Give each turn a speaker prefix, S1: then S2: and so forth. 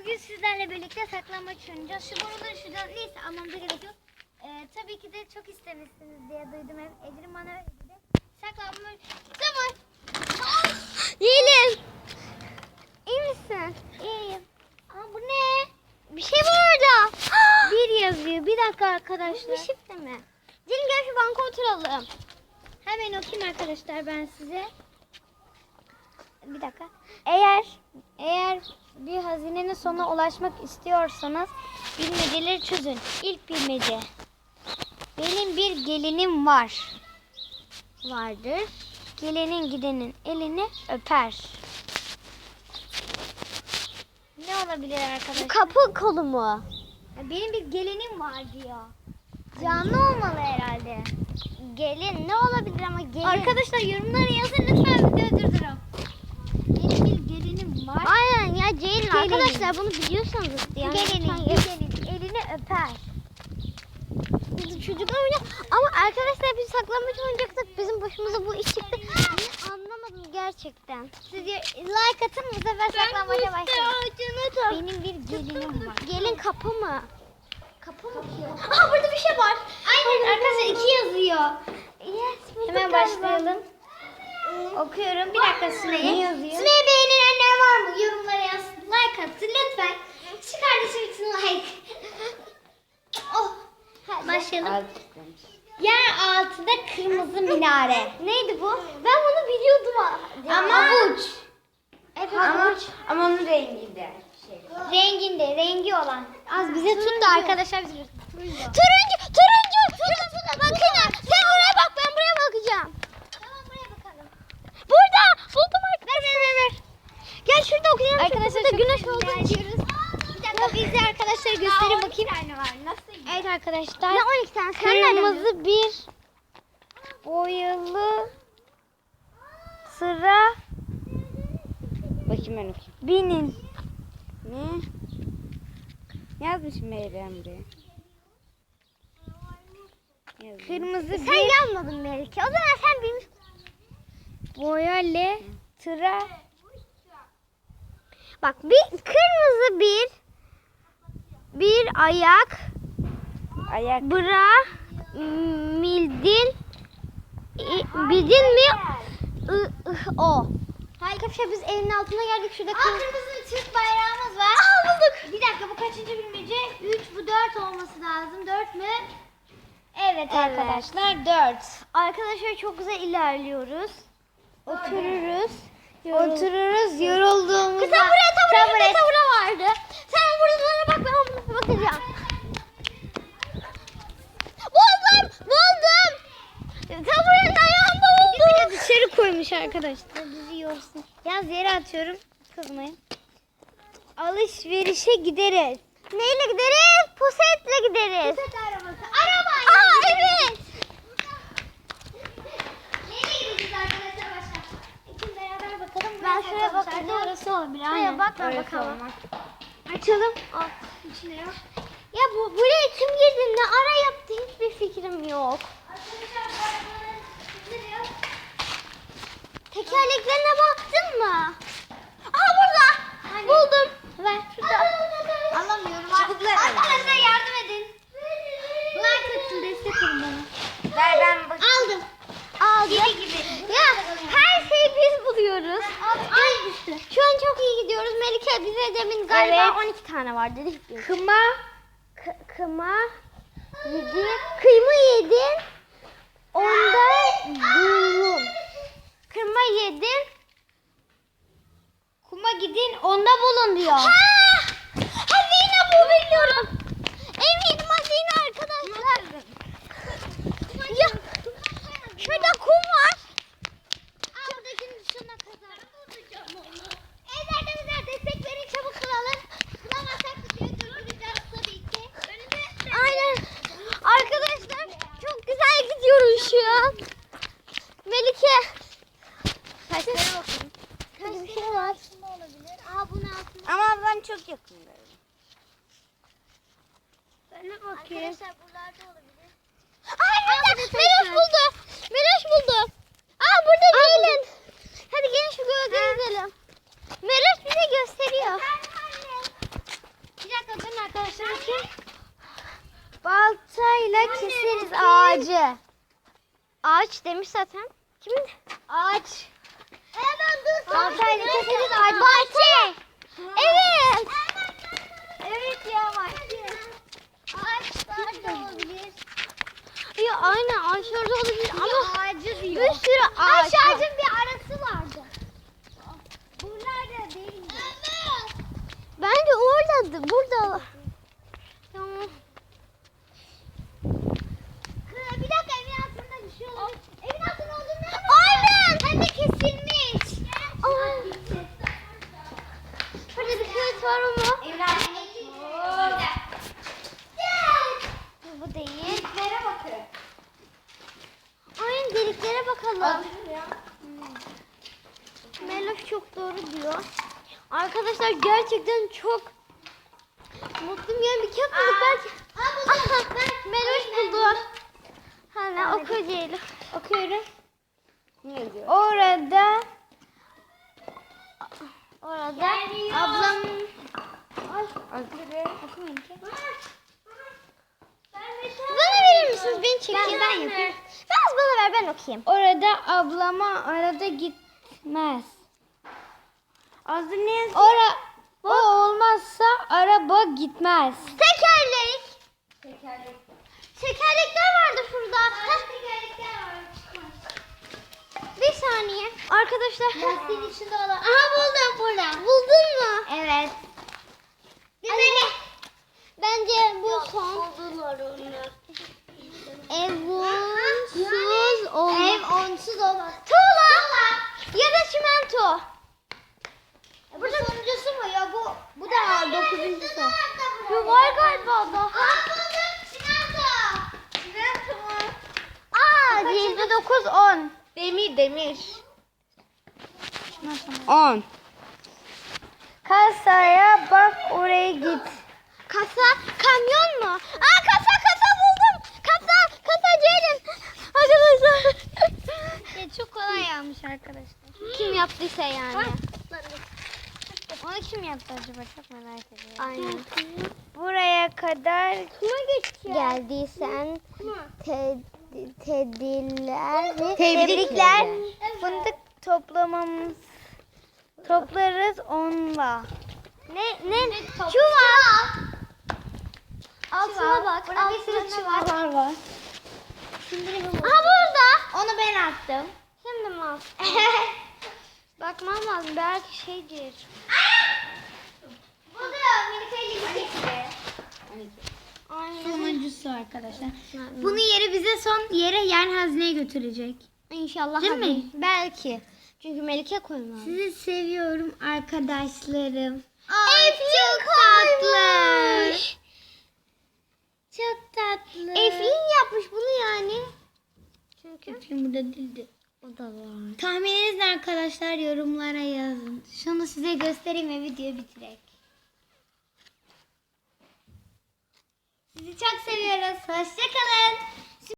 S1: bugün sizlerle birlikte saklambaç oynayacağız. Şu boruları şuradan neyse almamıza gerek yok. Ee, tabii ki de çok istemişsiniz diye duydum hep. Ecrin bana öyle dedi. Saklambaç. Tamam.
S2: Yeğenim. İyi misin?
S1: İyiyim. Ama bu ne?
S2: Bir şey var orada.
S1: Bir yazıyor. Bir dakika arkadaşlar.
S2: Bir şifre mi? Gelin gel şu banka oturalım.
S1: Hemen okuyayım arkadaşlar ben size. Bir dakika.
S2: Eğer
S1: Eğer bir hazinenin sonuna ulaşmak istiyorsanız bilmeceleri çözün. İlk bilmece. Benim bir gelinim var. Vardır. Gelenin gidenin elini öper. Ne olabilir arkadaşlar?
S2: bu kapı kolu mu?
S1: Benim bir gelinim var diyor. Canlı olmalı herhalde.
S2: Gelin ne olabilir ama gelin.
S1: Arkadaşlar yorumlara yazın lütfen videoyu durdurun. Benim bir gelinim var.
S2: Ya Ceylin
S1: Gelin.
S2: arkadaşlar bunu biliyorsanız yani lütfen
S1: gidenin elini öper.
S2: Çocuklar oynuyor. Ama arkadaşlar biz saklambaç oynayacaktık. Bizim başımıza bu iş çıktı. Ben anlamadım gerçekten.
S1: Siz like atın bu sefer saklambaça başlayalım. Benim bir gelinim var.
S2: Gelin kapı mı?
S1: Kapı mı?
S2: Aa burada bir şey var.
S1: Aynen arkadaşlar iki yazıyor.
S2: Yes,
S1: Hemen başlayalım. Okuyorum. Bir dakika Sümeyye.
S2: Ne yazıyor?
S1: Sümeyye beğenilenler var mı? Yorumlara yazsın. Like atın lütfen. Şu kardeşim için like. oh. Hadi. Başlayalım. Yer altında kırmızı minare.
S2: Neydi bu? Ben bunu biliyordum.
S1: Ama
S2: Havuç.
S1: Evet,
S3: Ama,
S1: havuç.
S3: ama onun renginde. Şey.
S1: Renginde, rengi olan. Az bize tuttu arkadaşlar bize.
S2: Turuncu, turuncu. Şurada, bakın. Sen oraya bak, ben buraya bakacağım.
S1: Tamam buraya bakalım.
S2: Burada. Buldum arkadaşlar. Ver, ver, ver. Gel şurada okuyalım.
S1: Arkadaşlar
S2: Şurada
S1: çok
S2: güneş
S1: güzel
S2: olduğu için.
S1: Bir dakika biz de arkadaşlara göstereyim bakayım.
S3: tane var. Nasıl?
S1: Evet arkadaşlar.
S2: Ne 12 tane? Sen?
S1: Kırmızı bir boyalı sıra
S3: Bakayım ben okuyayım.
S1: binin.
S3: Ne? Yazmış Meryem buraya. Yazmış.
S1: Kırmızı
S2: Sen
S1: bir
S2: yazmadın Melike. O zaman sen bilmiş.
S1: boyalı sıra
S2: Bak bir kırmızı bir bir ayak
S3: Ayak.
S2: bra mildin bildin mi I, ı, o. Arkadaşlar biz evin altına geldik şurada
S1: Aa,
S2: kırmızı.
S1: Türk bayrağımız var.
S2: Aa, bulduk.
S1: Bir dakika bu kaçıncı bilmece? 3 bu 4 olması lazım. 4 mü? Evet,
S2: Evet.
S1: arkadaşlar 4.
S2: Arkadaşlar çok güzel ilerliyoruz.
S1: Otururuz.
S2: Yorul-
S1: Otururuz yorulduğumuzda.
S2: Kız sen buraya tabure,
S1: Tabure.
S2: tabure vardı. Sen buralara bak ben buna bakacağım. Buldum, buldum. Taburenin ayağında buldum.
S1: Dışarı koymuş arkadaşlar bizi yorsun. Yaz yere atıyorum. Kızmayın. Alışverişe gideriz.
S2: Neyle gideriz? Pusetle gideriz.
S1: arabası.
S2: Araba. Aa evet.
S1: Nereye gideceğiz arkadaşlar başla? İkimiz beraber bakalım.
S2: Ben şuraya bakacağım.
S1: Orası olabilir. Aynen.
S2: bak, ben bakalım.
S1: Açalım. Al. İçinde yok.
S2: Ya bu buraya kim girdi? Ne ara yaptı? Hiçbir fikrim yok.
S1: Arkadaşlar bu arabanın içinde yok.
S2: Tekerleklerine baktın mı? Aha burada.
S1: Hani?
S2: Buldum. Ver şurada.
S1: Alamıyorum.
S3: Çubuklar
S1: Arkadaşlar yardım edin. Like atın destek olun bana.
S3: Ver ben bak.
S1: Aldım.
S2: Aldım.
S1: Deli gibi.
S2: Ya her şeyi biz buluyoruz.
S1: Ay.
S2: Şu an çok iyi gidiyoruz. Melike bize demin galiba
S1: Evet.
S2: 12 tane var dedik.
S1: Kıma.
S2: K- kıma yedi. Kıyma yedin. Onda bulun. Kırma yedin.
S1: Kuma gidin onda bulun diyor.
S2: Ha! Hazine bu biliyorum. Eminim hazine arkadaşlar. Ya şurada kum var.
S1: Buradakinin dışına kadar.
S2: Evlerde bize destek verin çabuk kılalım.
S1: Bulamazsak videoyu durduracağız tabii ki. Önümde
S2: Aynen. Arkadaşlar çok güzel an. Melike.
S1: Taşlara bakın.
S2: Şurada bir şey var.
S1: Olabilir. Aa bunun altında.
S3: Ama ablam çok yakında.
S1: Ben de bakayım.
S2: Arkadaşlar buralarda olabilir. Aa burada. Meloş buldu. Meloş buldu. Aa burada gelin. Hadi gelin şu gölgeye gidelim. Meloş bize gösteriyor. baltayla keseriz ağacı. Ağaç demiş zaten. Kimin? Ağaç.
S1: Hemen dur.
S2: Baltayla keseriz ağacı. Bahçe. Evet. Evet ya bahçe.
S1: Ağaçlar da olabilir.
S2: Ya aynen ağaçlarda olabilir ama
S1: ağacı
S2: bir sürü ağaç
S1: Ağaç
S2: var.
S1: ağacın bir arası vardı. Buralarda değil.
S2: Bence orada burada. Tamam.
S1: Bir dakika evin altında bir şey olabilir. Evin altında olduğunu nereden Aynen. Hem de kesilmiş.
S2: Ay. Burada bir kağıt var ama.
S1: Evin altında.
S2: Bu değil.
S1: Deliklere bakın.
S2: Aynen deliklere bakalım. Meloş çok doğru diyor. Arkadaşlar gerçekten çok mutluyum. Yani bir kağıt bulduk belki. Aha, Meloş buldu. Hala oku Ceylin. Okuyorum.
S3: Ne yazıyor?
S2: Orada orada ablam bana verir misiniz? Ben çekeyim. Ben, yapayım. Biraz bana ver ben okuyayım. Orada ablama arada gitmez.
S3: Ne yazıyor?
S2: Ora o olmazsa araba gitmez. Tekerlek.
S1: Tekerlek.
S2: Tekerlekler vardı şurada.
S1: Tekerlekler var.
S2: Bir saniye. Arkadaşlar.
S1: Lastiğin içinde olan.
S2: Aha buldum burada. Buldun mu?
S1: Evet.
S2: Güzel. Bence bu son.
S1: Oldular onlar.
S2: Evunsuz olmaz.
S1: Ev onsuz olmaz.
S2: Tuğla. Ya da çimento.
S1: Bu sonuncusu mu ya bu? Bu da dokuzuncusu.
S2: Bu var galiba da.
S1: Aa buldum. Çimento. Çimento mu?
S2: Aa, değil de 9 10.
S3: Demir demir. 10.
S2: Kasaya bak oraya git. Kasa kamyon mu? Aa kasa kasa buldum. Kasa kasa Ceylin. Arkadaşlar.
S1: Ya çok kolay yapmış arkadaşlar.
S2: kim yaptıysa yani. Onu kim yaptı acaba çok merak ediyorum.
S1: Aynen.
S2: Buraya kadar geldiysen te, tediler, tebrikler. Fındık toplamamız toplarız onunla. Ne ne? Çuval.
S1: Altına bak.
S2: Burada bir
S1: Altında
S2: sürü
S1: ne var?
S2: çuval var.
S1: Şimdi
S2: Aha burada.
S1: Onu ben attım.
S2: Şimdi mi al? Bakmam lazım belki şeydir.
S1: Bu da minik
S2: Aynen.
S1: Sonuncusu arkadaşlar. Bunun yeri bize son yere yani hazineye götürecek.
S2: İnşallah
S1: Değil
S2: hadi.
S1: mi?
S2: Belki. Çünkü Melike koymaz.
S1: Sizi seviyorum arkadaşlarım.
S2: Eflin
S1: çok tatlı. Çok tatlı.
S2: Eflin yapmış bunu yani. Çünkü
S1: Eflin burada değildi.
S2: o da var.
S1: Tahmininiz ne arkadaşlar yorumlara yazın. Şunu size göstereyim ve videoyu bitirek. Sizi çok seviyoruz. Hoşçakalın.